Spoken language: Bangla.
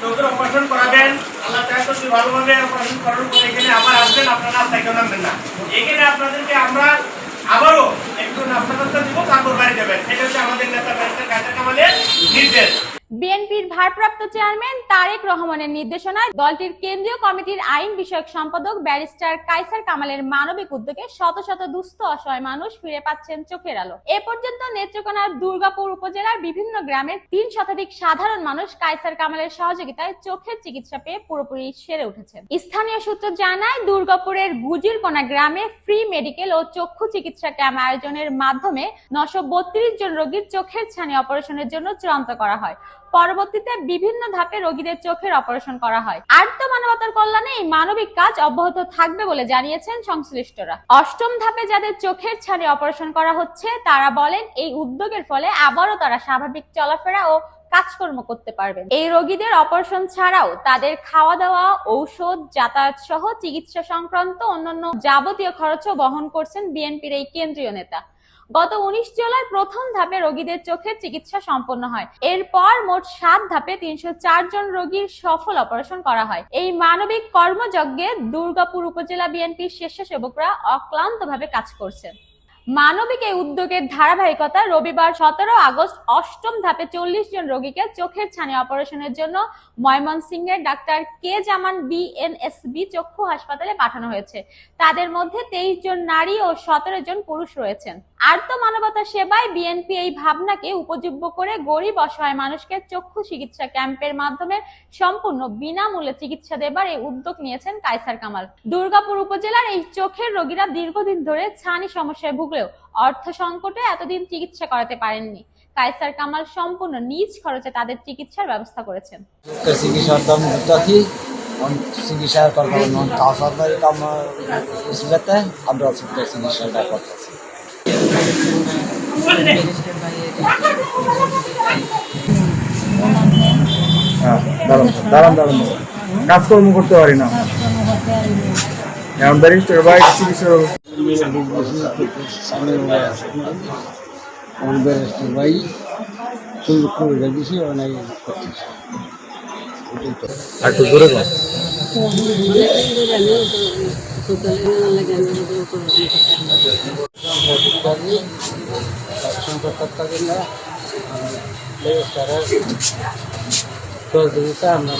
চোখের অপারেশন করাবেন। আল্লাহ তো অপারেশন করার এখানে আবার আসবেন, আপনারা আর নামবেন না। এখানে আপনাদেরকে আমরা আবারও একজন নাস্তা টাস্তা দিব তারপর বাড়ি যাবেন এটা হচ্ছে আমাদের নেতা ব্যারিস্টার কাজা কামালের নির্দেশ বিএনপির ভারপ্রাপ্ত চেয়ারম্যান তারেক রহমানের নির্দেশনায় দলটির কেন্দ্রীয় কমিটির আইন বিষয়ক সম্পাদক ব্যারিস্টার কাইসার কামালের মানবিক উদ্যোগে শত শত দুস্থ অসহায় মানুষ ফিরে পাচ্ছেন চোখের আলো। এ পর্যন্ত নেত্রকোনার দুর্গাপুর উপজেলার বিভিন্ন গ্রামের তিন শতাধিক সাধারণ মানুষ কাইসার কামালের সহযোগিতায় চোখের চিকিৎসা পেয়ে পুরোপুরি সেরে উঠেছে স্থানীয় সূত্র জানায়, দুর্গাপুরের গুজিরকোনা গ্রামে ফ্রি মেডিকেল ও চক্ষু চিকিৎসা ক্যাম্প আয়োজনের মাধ্যমে নশো জন রোগীর চোখের ছানি অপারেশনের জন্য চূড়ান্ত করা হয়। পরবর্তীতে বিভিন্ন ধাপে রোগীদের চোখের অপারেশন করা হয়। আর্ত মানবতার কল্যাণে এই মানবিক কাজ অব্যাহত থাকবে বলে জানিয়েছেন সংশ্লিষ্টরা। অষ্টম ধাপে যাদের চোখের ছানি অপারেশন করা হচ্ছে, তারা বলেন এই উদ্যোগের ফলে আবারও তারা স্বাভাবিক চলাফেরা ও কাজকর্ম করতে পারবেন। এই রোগীদের অপারেশন ছাড়াও তাদের খাওয়া দাওয়া ঔষধ যাতায়াত সহ চিকিৎসা সংক্রান্ত অন্যান্য যাবতীয় খরচও বহন করছেন বিএনপির এই কেন্দ্রীয় নেতা। গত উনিশ জুলাই প্রথম ধাপে রোগীদের চোখের চিকিৎসা সম্পন্ন হয়। এরপর মোট সাত ধাপে তিনশো চার জন রোগীর সফল অপারেশন করা হয়। এই মানবিক কর্মযজ্ঞে দুর্গাপুর উপজেলা বিএনপির স্বেচ্ছাসেবকরা অক্লান্তভাবে কাজ করছেন। মানবিক এই উদ্যোগের ধারাবাহিকতা রবিবার সতেরো আগস্ট অষ্টম ধাপে চল্লিশ জন রোগীকে চোখের ছানি অপারেশনের জন্য ময়মনসিংহের ডাক্তার কে জামান বিএনএসবি চক্ষু হাসপাতালে পাঠানো হয়েছে। তাদের মধ্যে তেইশ জন নারী ও সতেরো জন পুরুষ রয়েছেন। আর্ত মানবতা সেবায় বিএনপি এই ভাবনাকে উপযোগ্য করে গরিব অসহায় মানুষকে চক্ষু চিকিৎসা ক্যাম্পের মাধ্যমে সম্পূর্ণ বিনামূল্যে চিকিৎসা দেবার এই উদ্যোগ নিয়েছেন কাইসার কামাল। দুর্গাপুর উপজেলার এই চোখের রোগীরা দীর্ঘদিন ধরে ছানি সমস্যায় ভুগলেও অর্থ সংকটে এতদিন চিকিৎসা করাতে পারেননি। কাইসার কামাল সম্পূর্ণ নিজ খরচে তাদের চিকিৎসার ব্যবস্থা করেছেন। চিকিৎসার দাম দিতেছি চিকিৎসা করব কাউ সরকারি কাম আমরা চিকিৎসাটা করতেছি। হ্যাঁ দাঁড়ান দাঁড়ান কাজকর্ম করতে পারি না। এখন ব্যারিস্টার ভাই চিকিৎসা ভাই সুন্দর করে রেখেছি অনেক করতেছি একটু জোরে সহযোগিতা আমরা